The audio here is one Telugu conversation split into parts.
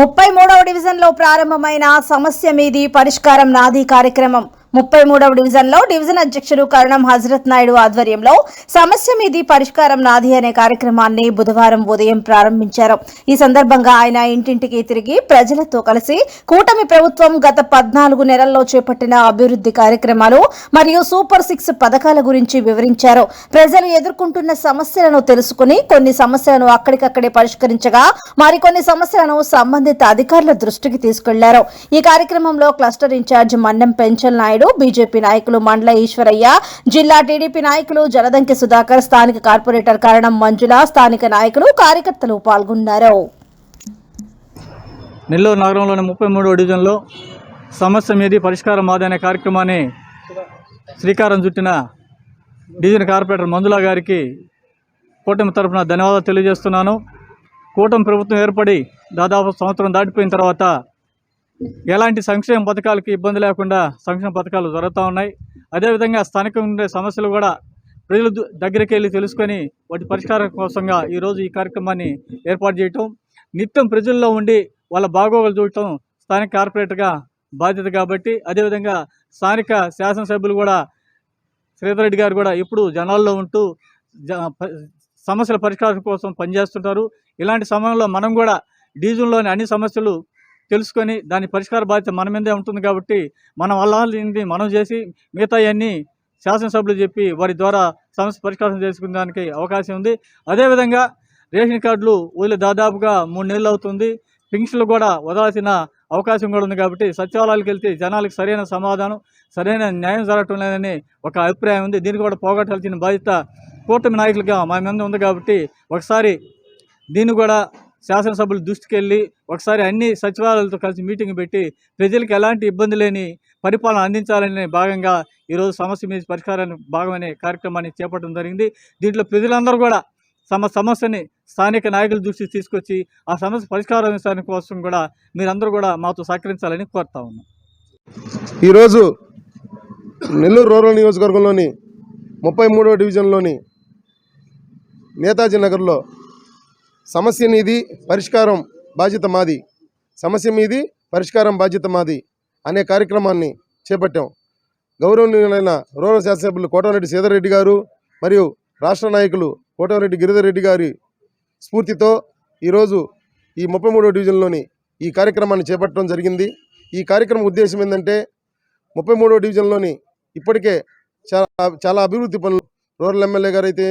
ముప్పై మూడవ డివిజన్లో ప్రారంభమైన సమస్య మీది పరిష్కారం నాది కార్యక్రమం. ముప్పై మూడవ డివిజన్లో డివిజన్ అధ్యక్షుడు కరణం హజరత్ నాయుడు ఆధ్వర్యంలో సమస్య మీది పరిష్కారం నాది అనే కార్యక్రమాన్ని బుధవారం ఉదయం ప్రారంభించారు. ఈ సందర్భంగా ఆయన ఇంటింటికి తిరిగి ప్రజలతో కలిసి కూటమి ప్రభుత్వం గత పద్నాలుగు నెలల్లో చేపట్టిన అభివృద్ధి కార్యక్రమాలు మరియు సూపర్ సిక్స్ పథకాల గురించి వివరించారు. ప్రజలు ఎదుర్కొంటున్న సమస్యలను తెలుసుకుని కొన్ని సమస్యలను అక్కడికక్కడే పరిష్కరించగా మరికొన్ని సమస్యలను సంబంధిత అధికారుల దృష్టికి తీసుకెళ్ళారు. ఈ కార్యక్రమంలో cluster incharge Mannam Penchal Naidu BJP నాయకులు మండల ఈశ్వరయ్య జిల్లా టీడీపీ నాయకులు జలదంకి సుధాకర్ స్థానిక కార్పొరేటర్ కారణం మంజుల స్థానిక నాయకులు కార్యకర్తలు పాల్గొన్నారు. నెల్లూరు నగరంలోని ముప్పై మూడో డివిజన్లో సమస్య మీది పరిష్కారం మాది అనే కార్యక్రమాన్ని శ్రీకారం చుట్టిన డివిజన్ కార్పొరేటర్ మంజుల గారికి కూటమి తరఫున ధన్యవాదాలు తెలియజేస్తున్నాను. కూటమి ప్రభుత్వం ఏర్పడి దాదాపు సంవత్సరం దాటిపోయిన తర్వాత ఎలాంటి సంక్షేమ పథకాలకి ఇబ్బంది లేకుండా సంక్షేమ పథకాలు జరుగుతూ ఉన్నాయి. అదేవిధంగా స్థానికంగా ఉండే సమస్యలు కూడా ప్రజల దగ్గరికి వెళ్ళి తెలుసుకొని వాటి పరిష్కారం కోసంగా ఈరోజు ఈ కార్యక్రమాన్ని ఏర్పాటు చేయటం నిత్యం ప్రజల్లో ఉండి వాళ్ళ బాగోగులు చూడటం స్థానిక కార్పొరేటర్గా బాధ్యత కాబట్టి అదేవిధంగా స్థానిక శాసనసభ్యులు కూడా శ్రీధర్ రెడ్డి గారు కూడా ఇప్పుడు జనాల్లో ఉంటూ జ- సమస్యల పరిష్కారం కోసం పనిచేస్తుంటారు. ఇలాంటి సమయంలో మనం కూడా డీజిల్లోని అన్ని సమస్యలు తెలుసుకొని దాని పరిష్కార బాధ్యత మన మీదే ఉంటుంది కాబట్టి మనం వల్ల మనం చేసి మిగతా అన్నీ శాసనసభ్యులు చెప్పి వారి ద్వారా సమస్య పరిష్కారం చేసుకునే దానికి అవకాశం ఉంది. అదేవిధంగా రేషన్ కార్డులు వదిలి దాదాపుగా మూడు నెలలు అవుతుంది. పెన్షన్లు కూడా వదలాల్సిన అవకాశం కూడా ఉంది కాబట్టి సచివాలయాలకు వెళ్తే జనాలకు సరైన సమాధానం సరైన న్యాయం జరగటం లేదని ఒక అభిప్రాయం ఉంది. దీన్ని కూడా పోగొట్టాల్సిన బాధ్యత కూటమి నాయకులుగా మా మీద ఉంది కాబట్టి ఒకసారి దీన్ని కూడా శాసనసభ్యుల దృష్టికి వెళ్ళి ఒకసారి అన్ని సచివాలయాలతో కలిసి మీటింగ్ పెట్టి ప్రజలకు ఎలాంటి ఇబ్బంది లేని పరిపాలన అందించాలనే భాగంగా ఈరోజు సమస్య మీద పరిష్కారాన్ని భాగమనే కార్యక్రమాన్ని చేపట్టడం జరిగింది. దీంట్లో ప్రజలందరూ కూడా తమ సమస్యని స్థానిక నాయకుల దృష్టికి తీసుకొచ్చి ఆ సమస్య పరిష్కారం కోసం కూడా మీరందరూ కూడా మాతో సహకరించాలని కోరుతా ఉన్నాం. ఈరోజు నెల్లూరు రూరల్ నియోజకవర్గంలోని ముప్పై మూడవ డివిజన్లోని నేతాజీ నగర్లో సమస్య నీది పరిష్కారం బాధ్యత మాది. సమస్య మీది పరిష్కారం బాధ్యత మాది అనే కార్యక్రమాన్ని చేపట్టాం. గౌరవనీయులైన రూరల్ శాసనసభ్యులు కోటమిరెడ్డి సీతారెడ్డి గారు మరియు రాష్ట్ర నాయకులు కోటమిరెడ్డి గిరిధర్ రెడ్డి గారి స్ఫూర్తితో ఈరోజు ఈ ముప్పై మూడవ డివిజన్లోని ఈ కార్యక్రమాన్ని చేపట్టడం జరిగింది. ఈ కార్యక్రమం ఉద్దేశం ఏంటంటే ముప్పై మూడవ డివిజన్లోని ఇప్పటికే చాలా చాలా అభివృద్ధి పనులు రూరల్ ఎమ్మెల్యే గారు అయితే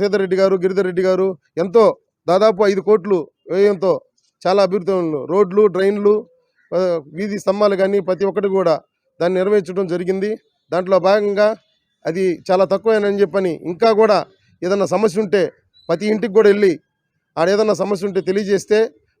సీతారెడ్డి గారు గిరిధర్ రెడ్డి గారు ఎంతో దాదాపు ఐదు కోట్లు వ్యయంతో చాలా అభివృద్ధి ఉన్నారు రోడ్లు డ్రైన్లు వీధి స్తంభాలు కానీ ప్రతి ఒక్కటి కూడా దాన్ని నిర్వహించడం జరిగింది. దాంట్లో భాగంగా అది చాలా తక్కువేనని చెప్పని ఇంకా కూడా ఏదన్నా సమస్య ఉంటే ప్రతి ఇంటికి కూడా వెళ్ళి ఆడ ఏదన్నా సమస్య ఉంటే తెలియజేస్తే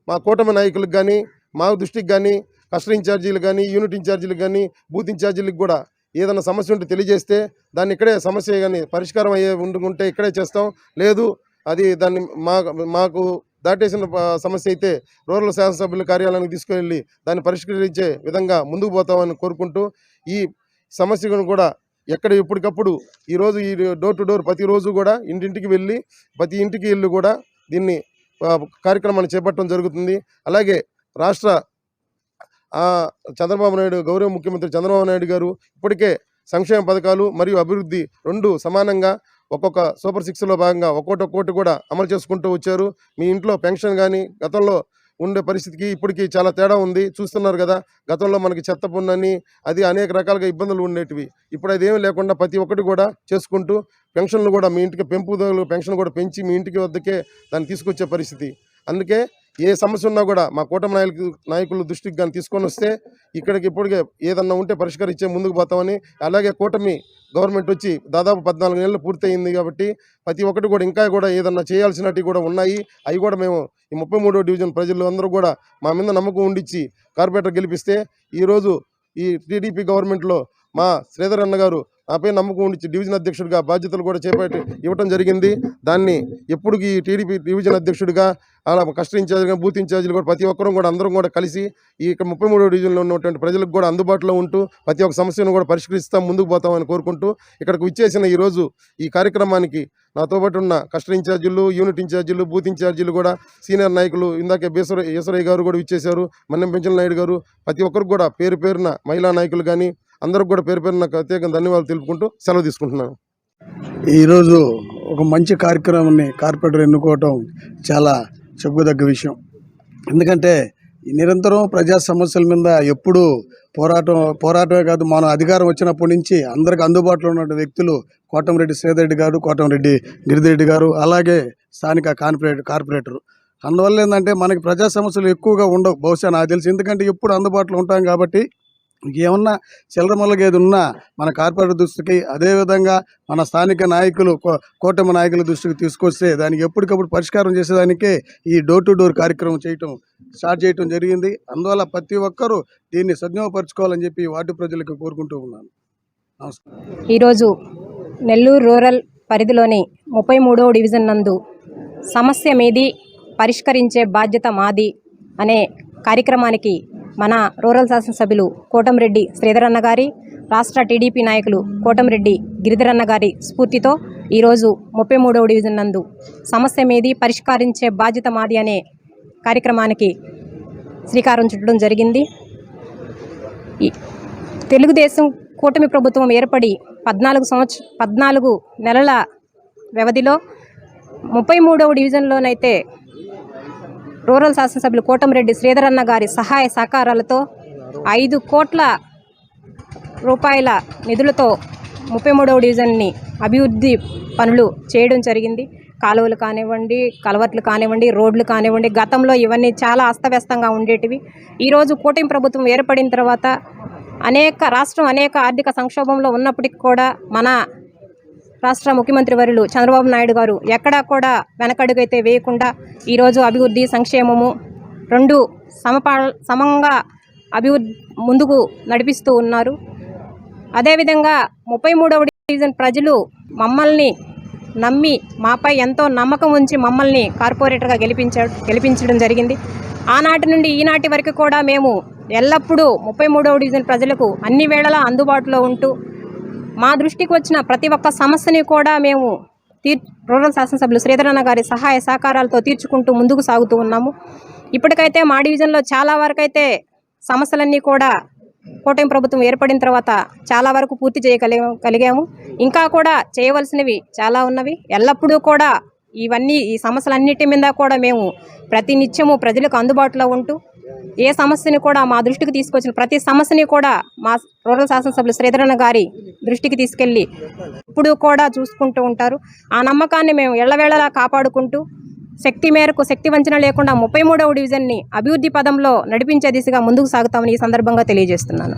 మా కూటమి నాయకులకు కానీ మా దృష్టికి కానీ కస్టర్ ఇన్ఛార్జీలు కానీ యూనిట్ ఇన్ఛార్జీలకు కానీ బూత్ ఇన్ఛార్జీలకు కూడా ఏదైనా సమస్య ఉంటే తెలియజేస్తే దాన్ని ఇక్కడే సమస్య కానీ పరిష్కారం అయ్యే ఉండుకుంటే ఇక్కడే చేస్తాం. లేదు అది దాన్ని మా మాకు దాటేసిన సమస్య అయితే రూరల్ శాసనసభ్యుల కార్యాలయానికి తీసుకువెళ్ళి దాన్ని పరిష్కరించే విధంగా ముందుకు పోతామని కోరుకుంటూ ఈ సమస్యను కూడా ఎక్కడ ఎప్పటికప్పుడు ఈరోజు ఈ డోర్ టు డోర్ ప్రతిరోజు కూడా ఇంటింటికి వెళ్ళి ప్రతి ఇంటికి వెళ్ళి కూడా దీన్ని కార్యక్రమాన్ని చేపట్టడం జరుగుతుంది. అలాగే రాష్ట్ర చంద్రబాబు నాయుడు గౌరవ ముఖ్యమంత్రి చంద్రబాబు నాయుడు గారు ఇప్పటికే సంక్షేమ పథకాలు మరియు అభివృద్ధి రెండు సమానంగా ఒక్కొక్క సూపర్ సిక్స్లో భాగంగా ఒక్కోటి ఒక్కోటి కూడా అమలు చేసుకుంటూ వచ్చారు. మీ ఇంట్లో పెన్షన్ కానీ గతంలో ఉండే పరిస్థితికి ఇప్పటికి చాలా తేడా ఉంది. చూస్తున్నారు కదా గతంలో మనకి చెత్త పున్నని అది అనేక రకాలుగా ఇబ్బందులు ఉండేటివి. ఇప్పుడు అది లేకుండా ప్రతి ఒక్కటి కూడా చేసుకుంటూ పెన్షన్లు కూడా మీ ఇంటికి పెంపుదలు పెన్షన్ కూడా పెంచి మీ ఇంటికి వద్దకే దాన్ని తీసుకొచ్చే పరిస్థితి. అందుకే ఏ సమస్య ఉన్నా కూడా మా కూటమి నాయకులు నాయకుల దృష్టికి కానీ తీసుకొని వస్తే ఇక్కడికి ఇప్పటికే ఏదన్నా ఉంటే పరిష్కరించే ముందుకు పోతామని అలాగే కూటమి గవర్నమెంట్ వచ్చి దాదాపు పద్నాలుగు నెలలు పూర్తయింది కాబట్టి ప్రతి ఒక్కటి కూడా ఇంకా కూడా ఏదన్నా చేయాల్సినవి కూడా ఉన్నాయి. అవి కూడా మేము ఈ ముప్పై మూడో డివిజన్ ప్రజలు అందరూ కూడా మా మీద నమ్మకం ఉండిచ్చి కార్పొరేటర్ గెలిపిస్తే ఈరోజు ఈ టీడీపీ గవర్నమెంట్లో మా శ్రీధర్ అన్న గారు నాపై నమ్మకం ఉండి డివిజన్ అధ్యక్షుడిగా బాధ్యతలు కూడా చేపట్టి ఇవ్వటం జరిగింది. దాన్ని ఎప్పుడు ఈ టీడీపీ డివిజన్ అధ్యక్షుడిగా అలా కష్ట ఇన్ఛార్జ్గా బూత్ ఇన్ఛార్జీలు కూడా ప్రతి ఒక్కరూ కూడా అందరం కూడా కలిసి ఈ ఇక్కడ ముప్పై మూడో డివిజన్లో ఉన్నటువంటి ప్రజలకు కూడా అందుబాటులో ఉంటూ ప్రతి ఒక్క సమస్యను కూడా పరిష్కరిస్తాం ముందుకు పోతామని కోరుకుంటూ ఇక్కడికి విచ్చేసిన ఈరోజు ఈ కార్యక్రమానికి నాతో పాటు ఉన్న కస్టర్ ఇన్ఛార్జీలు యూనిట్ ఇన్ఛార్జీలు బూత్ ఇన్ఛార్జీలు కూడా సీనియర్ నాయకులు ఇందాకే బేసర ఈశ్వరయ్య గారు కూడా ఇచ్చేశారు మన్నెం పెంచల నాయుడు గారు ప్రతి ఒక్కరికి కూడా పేరు పేరున మహిళా నాయకులు కానీ అందరికి కూడా పేరు పేరు నాకు ప్రత్యేకంగా ధన్యవాదాలు తెలుపుకుంటూ సెలవు తీసుకుంటున్నాను. ఈరోజు ఒక మంచి కార్యక్రమాన్ని కార్పొరేటర్ ఎన్నుకోవటం చాలా చెప్పుకోదగ్గ విషయం. ఎందుకంటే ఈ నిరంతరం ప్రజా సమస్యల మీద ఎప్పుడూ పోరాటం పోరాటమే కాదు మనం అధికారం వచ్చినప్పటి నుంచి అందరికి అందుబాటులో ఉన్న వ్యక్తులు కోటంరెడ్డి శ్రీధరెడ్డి గారు కోటంరెడ్డి గిరిరెడ్డి గారు అలాగే స్థానిక కార్పొరేటర్ కార్పొరేటర్. అందువల్ల ఏంటంటే మనకి ప్రజా సమస్యలు ఎక్కువగా ఉండవు. బహుశా నాకు తెలిసి ఎందుకంటే ఎప్పుడు అందుబాటులో ఉంటాం కాబట్టి ఏమన్నా చిల్లర మల్లగా ఏది ఉన్నా మన కార్పొరేటర్ దృష్టికి అదేవిధంగా మన స్థానిక నాయకులు కూటమి నాయకుల దృష్టికి తీసుకొస్తే దానికి ఎప్పటికప్పుడు పరిష్కారం చేసేదానికే ఈ డోర్ టు డోర్ కార్యక్రమం చేయటం స్టార్ట్ చేయటం జరిగింది. అందువల్ల ప్రతి ఒక్కరూ దీన్ని సద్వినియోగపరచుకోవాలని చెప్పి వార్డు ప్రజలకు కోరుకుంటూ ఉన్నాను. నమస్కారం. ఈరోజు నెల్లూరు రూరల్ పరిధిలోని ముప్పై మూడవ డివిజన్ నందు సమస్య మీది పరిష్కరించే బాధ్యత మాది అనే కార్యక్రమానికి మన రూరల్ శాసనసభ్యులు కోటంరెడ్డి శ్రీధరన్న గారి రాష్ట్ర టీడీపీ నాయకులు కోటంరెడ్డి గిరిధరన్న గారి స్ఫూర్తితో ఈరోజు ముప్పై మూడవ డివిజన్ నందు సమస్య మీది పరిష్కరించే బాధ్యత మాది అనే కార్యక్రమానికి శ్రీకారం చుట్టడం జరిగింది. ఈ తెలుగుదేశం కూటమి ప్రభుత్వం ఏర్పడి పద్నాలుగు సంవత్సర పద్నాలుగు నెలల వ్యవధిలో ముప్పై మూడవ డివిజన్లోనైతే రూరల్ శాసనసభ్యులు కోటమిరెడ్డి శ్రీధరన్న గారి సహాయ సహకారాలతో ఐదు కోట్ల రూపాయల నిధులతో ముప్పై మూడవ డివిజన్ని అభివృద్ధి పనులు చేయడం జరిగింది. కాలువలు కానివ్వండి కలవట్లు కానివ్వండి రోడ్లు కానివ్వండి గతంలో ఇవన్నీ చాలా అస్తవ్యస్తంగా ఉండేటివి. ఈరోజు కూటమి ప్రభుత్వం ఏర్పడిన తర్వాత అనేక రాష్ట్రం అనేక ఆర్థిక సంక్షోభంలో ఉన్నప్పటికీ కూడా మన రాష్ట్ర ముఖ్యమంత్రి వర్యులు చంద్రబాబు నాయుడు గారు ఎక్కడా కూడా వెనకడుగైతే వేయకుండా ఈరోజు అభివృద్ధి సంక్షేమము రెండు సమపా సమంగా అభివృద్ధి ముందుకు నడిపిస్తూ ఉన్నారు. అదేవిధంగా ముప్పై మూడవ డివిజన్ ప్రజలు మమ్మల్ని నమ్మి మాపై ఎంతో నమ్మకం ఉంచి మమ్మల్ని కార్పొరేటర్గా గెలిపించాడు గెలిపించడం జరిగింది. ఆనాటి నుండి ఈనాటి వరకు కూడా మేము ఎల్లప్పుడూ ముప్పై మూడవ డివిజన్ ప్రజలకు అన్ని వేళలా అందుబాటులో ఉంటూ మా దృష్టికి వచ్చిన ప్రతి ఒక్క సమస్యని కూడా మేము తీర్ రూరల్ శాసనసభ్యులు శ్రీధరన్న గారి సహాయ సహకారాలతో తీర్చుకుంటూ ముందుకు సాగుతూ ఉన్నాము. ఇప్పటికైతే మా డివిజన్లో చాలా వరకు అయితే సమస్యలన్నీ కూడా కూటమి ప్రభుత్వం ఏర్పడిన తర్వాత చాలా వరకు పూర్తి చేయగలి కలిగాము. ఇంకా కూడా చేయవలసినవి చాలా ఉన్నవి. ఎల్లప్పుడూ కూడా ఇవన్నీ ఈ సమస్యలన్నిటి మీద కూడా మేము ప్రతి నిత్యము ప్రజలకు అందుబాటులో ఉంటూ ఏ సమస్యని కూడా మా దృష్టికి తీసుకొచ్చిన ప్రతి సమస్యని కూడా మా రూరల్ శాసనసభ్యులు శ్రీధరణ గారి దృష్టికి తీసుకెళ్ళి ఇప్పుడు కూడా చూసుకుంటూ ఉంటారు. ఆ నమ్మకాన్ని మేము ఎళ్ళవేళలా కాపాడుకుంటూ శక్తి మేరకు శక్తి వంచన లేకుండా ముప్పై మూడవ డివిజన్ని అభివృద్ధి పదంలో నడిపించే దిశగా ముందుకు సాగుతామని ఈ సందర్భంగా తెలియజేస్తున్నాను.